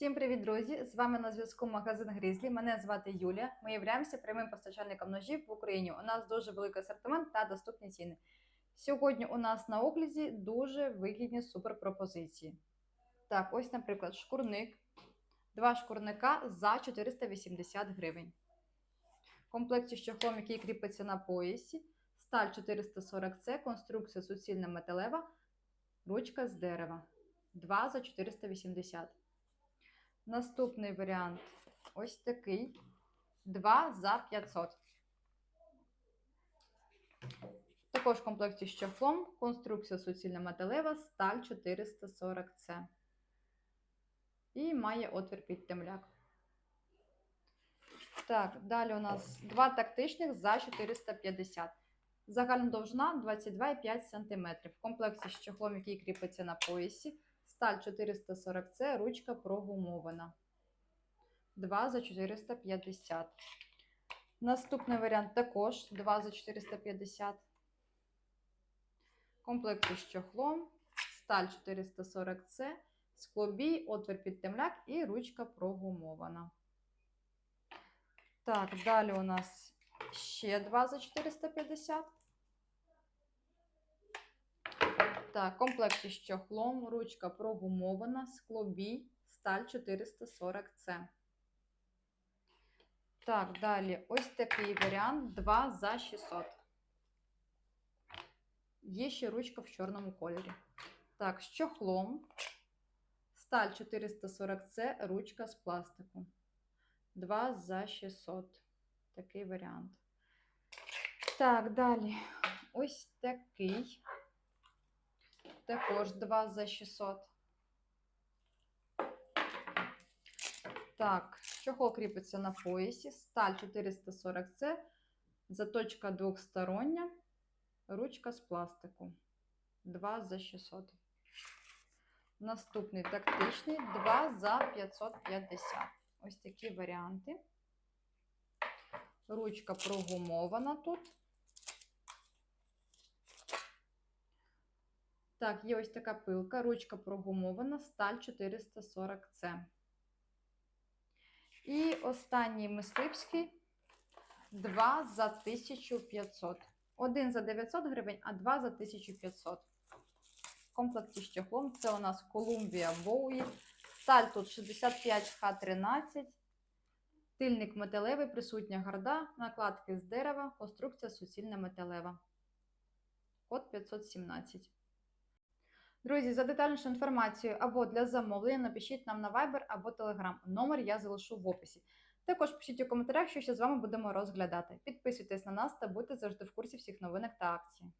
Всім привіт, друзі! З вами на зв'язку магазин Грізлі. Мене звати Юлія. Ми являємося прямим постачальником ножів в Україні. У нас дуже великий асортимент та доступні ціни. Сьогодні у нас на огляді дуже вигідні суперпропозиції. Так, ось, наприклад, шкурник. Два шкурника за 480 гривень. В комплекті з чохлом, який кріпиться на поясі. Сталь 440C, конструкція суцільна металева, ручка з дерева. 2 за 480. Наступний варіант ось такий. 2 за 500. Також в комплекті з чохлом. Конструкція суцільна металева, сталь 440C. І має отвір під темляк. Так, далі у нас два тактичних за 450. Загальна довжина 22,5 см. В комплекті з чохлом, який кріпиться на поясі. Сталь 440C, ручка прогумована. 2 за 450. Наступний варіант також 2 за 450. Комплект із чохлом. Сталь 440C, склобій, отвір під темляк і ручка прогумована. Так, далі у нас ще 2 за 450. Так, комплект із чохлом, ручка прогумована, склобій, сталь 440C. Так, далі ось такий варіант 2 за 600. Є ще ручка в чорному кольорі. Так, з чохлом, сталь 440C, ручка з пластику. 2 за 600. Такий варіант. Так, далі ось такий. Також 2 за 600. Так, чохол кріпиться на поясі. Сталь 440C. Заточка двохстороння. Ручка з пластику. 2 за 600. Наступний тактичний 2 за 550. Ось такі варіанти. Ручка прогумована тут. Так, є ось така пилка, ручка прогумована, сталь 440C. І останній мисливський 2 за 1500. Один за 900 гривень, а 2 за 1500. В комплекті з чохлом це у нас Columbia Bowie. Сталь тут 65Х13. Тильник металевий, присутня гарда, накладки з дерева, конструкція суцільна металева. Код 517. Друзі, за детальнішу інформацію або для замовлення напишіть нам на Viber або Telegram. Номер я залишу в описі. Також пишіть у коментарях, що ще з вами будемо розглядати. Підписуйтесь на нас та будьте завжди в курсі всіх новинок та акцій.